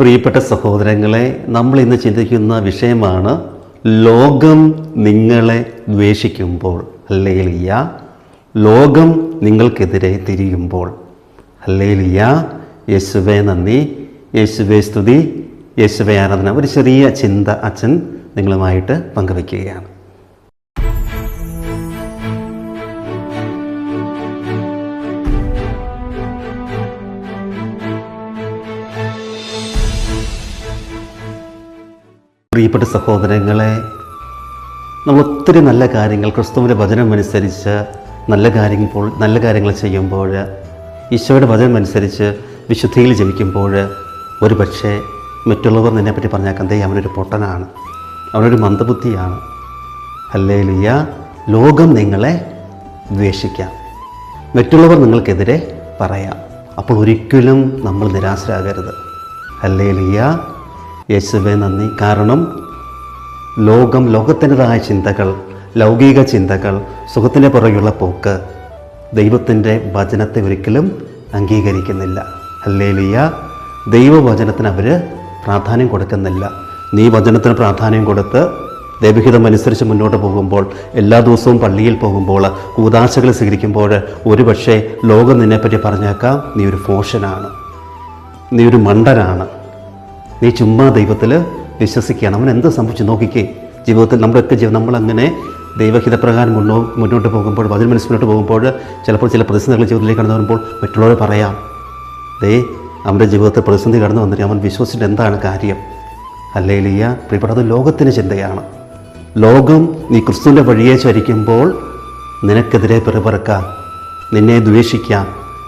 പ്രിയപ്പെട്ട സഹോദരങ്ങളെ നമ്മൾ ഇന്ന് ചിന്തിക്കുന്ന വിഷയമാണ് ലോകം നിങ്ങളെ ദ്വേഷിക്കുമ്പോൾ അല്ലേലിയ ലോകം നിങ്ങൾക്കെതിരെ തിരിയുമ്പോൾ അല്ലേലിയ യേശുവെ നന്ദി. യേശുവെ സ്തുതി. യേശുവെ ആരാധന. ഒരു ചെറിയ ചിന്ത അച്ഛൻ നിങ്ങളുമായിട്ട് പങ്കുവയ്ക്കുകയാണ്. പ്രിയപ്പെട്ട സഹോദരങ്ങളെ നമ്മൾ ഒത്തിരി നല്ല കാര്യങ്ങൾ ക്രിസ്തുവിന്റെ വചനം അനുസരിച്ച് നല്ല കാര്യങ്ങൾ നല്ല കാര്യങ്ങൾ ചെയ്യുമ്പോൾ ഈശോയുടെ വചനം അനുസരിച്ച് വിശുദ്ധിയിൽ ജപിക്കുമ്പോൾ ഒരു പക്ഷേ മറ്റുള്ളവർ നിന്നെപ്പറ്റി പറഞ്ഞാൽ ദേ അവനൊരു പൊട്ടനാണ് അവനൊരു മന്ദബുദ്ധിയാണ്. അല്ലേ ലിയ ലോകം നിങ്ങളെ ദ്വേഷിക്കാം. മറ്റുള്ളവർ നിങ്ങൾക്കെതിരെ പറയാം. അപ്പോൾ ഒരിക്കലും നമ്മൾ നിരാശരാകരുത്. അല്ലേലിയ യേശുവെ നന്ദി. കാരണം ലോകം ലോകത്തിന്റെതായ ചിന്തകൾ ലൗകിക ചിന്തകൾ സുഖത്തിന്റെ പുറകെയുള്ള പോക്ക് ദൈവത്തിന്റെ വചനത്തെ ഒരിക്കലും അംഗീകരിക്കുന്നില്ല. അല്ലേലിയ ദൈവവചനത്തിന് അവർ പ്രാധാന്യം കൊടുക്കുന്നില്ല. നീ വചനത്തിന് പ്രാധാന്യം കൊടുത്ത് ദൈവഹിതം അനുസരിച്ച് മുന്നോട്ട് പോകുമ്പോൾ എല്ലാ ദിവസവും പള്ളിയിൽ പോകുമ്പോൾ കൂതാശകൾ സ്വീകരിക്കുമ്പോൾ ഒരുപക്ഷെ ലോകം നിന്നെപ്പറ്റി പറഞ്ഞേക്കാം നീ ഒരു ഫോഷനാണ് നീ ഒരു മണ്ടനാണ്. നീ ചുമ്മാ ദൈവത്തിൽ വിശ്വസിക്കുകയാണ്. അവൻ എന്ത് സംഭവിച്ചു നോക്കിക്കേ. ജീവിതത്തിൽ നമ്മുടെയൊക്കെ ജീവിതം നമ്മളങ്ങനെ ദൈവഹിതപ്രകാരം മുന്നോ മുന്നോട്ട് പോകുമ്പോൾ വചന മനസ്സ് മുന്നോട്ട് പോകുമ്പോൾ ചിലപ്പോൾ ചില പ്രതിസന്ധികൾ ജീവിതത്തിലേക്ക് കടന്നു വരുമ്പോൾ മറ്റുള്ളവർ പറയാം. ദേ അവന്റെ ജീവിതത്തിൽ പ്രതിസന്ധി കടന്നു വന്നിട്ട് അവൻ വിശ്വസിച്ചിട്ട് എന്താണ് കാര്യം? അല്ലേലിയ പ്രിയപ്പെട്ടത് ലോകത്തിന്റെ ചിന്തയാണ്. ലോകം നീ ക്രിസ്തുവിന്റെ വഴിയെ ചരിക്കുമ്പോൾ നിനക്കെതിരെ പിറപിറക്കാം നിന്നെ ദ്വേഷിക്കാം.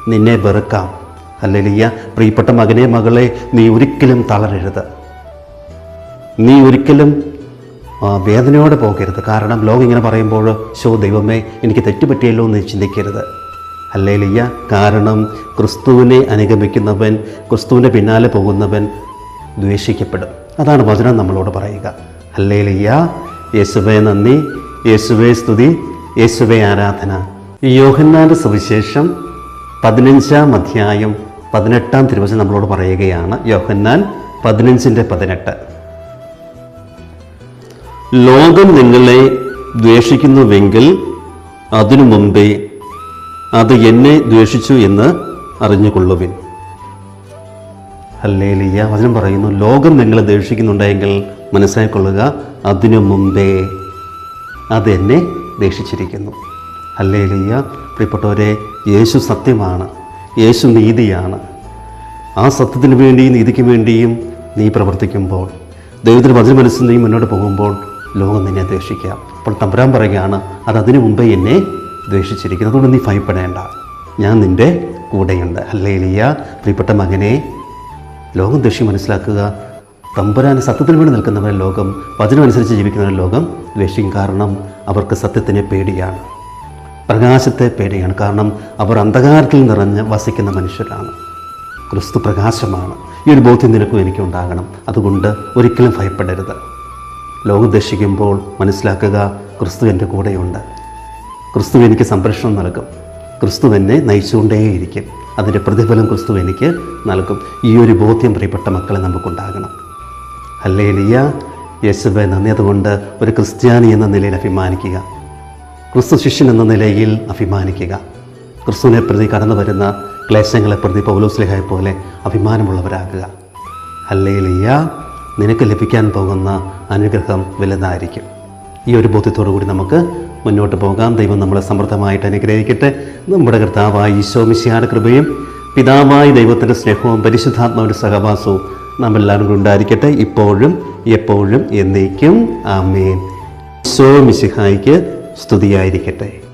നിന്നെ വെറുക്കാം. അല്ലേലിയ പ്രിയപ്പെട്ട മകനെ മകളെ നീ ഒരിക്കലും തളരരുത്. നീ ഒരിക്കലും വേദനയോടെ പോകരുത്. കാരണം ലോകം ഇങ്ങനെ പറയുമ്പോൾ ശോ ദൈവമേ എനിക്ക് തെറ്റുപറ്റിയല്ലോ എന്ന് ചിന്തിക്കരുത്. അല്ലേലിയ കാരണം ക്രിസ്തുവിനെ അനുഗമിക്കുന്നവൻ ക്രിസ്തുവിന്റെ പിന്നാലെ പോകുന്നവൻ ദ്വേഷിക്കപ്പെടും. അതാണ് വചനം നമ്മളോട് പറയുക. അല്ലേലിയ യേശുവേ നന്ദി യേശുവേ സ്തുതി യേശുവേ ആരാധന. യോഹന്നാന്റെ സുവിശേഷം പതിനഞ്ചാം അധ്യായം പതിനെട്ടാം തിരുവചനം നമ്മളോട് പറയുകയാണ്. യോഹന്നാൻ പതിനഞ്ചിന്റെ പതിനെട്ട്. ലോകം നിങ്ങളെ ദ്വേഷിക്കുന്നുവെങ്കിൽ അതിനു മുമ്പേ അത് എന്നെ ദ്വേഷിച്ചു എന്ന് അറിഞ്ഞുകൊള്ളുവിൻ. അല്ലേ ലിയ വചനം പറയുന്നു ലോകം നിങ്ങളെ ദ്വേഷിക്കുന്നുണ്ടെങ്കിൽ മനസ്സിലാക്കൊള്ളുക അതിനു മുമ്പേ അത് എന്നെ ദേഷിച്ചിരിക്കുന്നു ഹല്ലേലിയ. പ്രിയപ്പെട്ടവരെ യേശു സത്യമാണ്. യേശു നീതിയാണ്. ആ സത്യത്തിന് വേണ്ടിയും നീതിക്ക് വേണ്ടിയും നീ പ്രവർത്തിക്കുമ്പോൾ ദൈവത്തിന് വചനം മനസ്സിൽ നീ മുന്നോട്ട് പോകുമ്പോൾ ലോകം നിന്നെ ദ്വേഷിക്കാം. അപ്പോൾ തമ്പുരാൻ പറയുകയാണ് അത് അതിനു മുമ്പേ എന്നെ ദ്വേഷിച്ചിരിക്കുന്നു. അതുകൊണ്ട് നീ ഭയപ്പെടേണ്ട. ഞാൻ നിന്റെ കൂടെയുണ്ട്. ഹല്ലേലിയ. പ്രിയപ്പെട്ട മകനെ ലോകം ദ്വേഷ്യം മനസ്സിലാക്കുക തമ്പുരാൻ സത്യത്തിന് വേണ്ടി നിൽക്കുന്നവരെ ലോകം വചനമനുസരിച്ച് ജീവിക്കുന്നവരെ ലോകം ദ്വേഷിക്കും. കാരണം അവർക്ക് സത്യത്തിനെ പേടിയാണ്. പ്രകാശത്തെ പേടിയാണ്. കാരണം അവർ അന്ധകാരത്തിൽ നിറഞ്ഞ് വസിക്കുന്ന മനുഷ്യരാണ്. ക്രിസ്തു പ്രകാശമാണ്. ഈ ഒരു ബോധ്യം നിനക്കും എനിക്കുണ്ടാകണം അതുകൊണ്ട് ഒരിക്കലും ഭയപ്പെടരുത്. ലോകം ദർശിക്കുമ്പോൾ മനസ്സിലാക്കുക ക്രിസ്തു എന്റെ കൂടെയുണ്ട്. ക്രിസ്തു എനിക്ക് സംരക്ഷണം നൽകും. ക്രിസ്തു എന്നെ നയിച്ചുകൊണ്ടേയിരിക്കും. അതിന്റെ പ്രതിഫലം ക്രിസ്തു എനിക്ക് നൽകും. ഈ ഒരു ബോധ്യം പ്രിയപ്പെട്ട മക്കളെ നമുക്കുണ്ടാകണം. അല്ലേ ലിയ നന്ദി. അതുകൊണ്ട് ഒരു ക്രിസ്ത്യാനി എന്ന നിലയിൽ അഭിമാനിക്കുക. ക്രിസ്തു ശിഷ്യൻ എന്ന നിലയിൽ അഭിമാനിക്കുക. ക്രിസ്തുവിനെ പ്രതി കടന്നു വരുന്ന ക്ലേശങ്ങളെ പ്രതി പൗലോസ്ലിഹായെ പോലെ അഭിമാനമുള്ളവരാകുക. അല്ലയിലിയ നിനക്ക് ലഭിക്കാൻ പോകുന്ന അനുഗ്രഹം വലുതായിരിക്കും. ഈ ഒരു ബോധ്യത്തോടു കൂടി നമുക്ക് മുന്നോട്ട് പോകാം. ദൈവം നമ്മളെ സമൃദ്ധമായിട്ട് അനുഗ്രഹിക്കട്ടെ. നമ്മുടെ കർത്താവായ ഈശോ മിശിഹായുടെ കൃപയും പിതാവായ ദൈവത്തിന്റെ സ്നേഹവും പരിശുദ്ധാത്മാവിന്റെ സഹവാസവും നാം എല്ലാവരും കൂടി ഉണ്ടായിരിക്കട്ടെ. ഇപ്പോഴും എപ്പോഴും എന്നേക്കും. ആമേൻ. ഈശോ മിശിഹായ്ക്ക് സ്തുതിയായിരിക്കട്ടെ.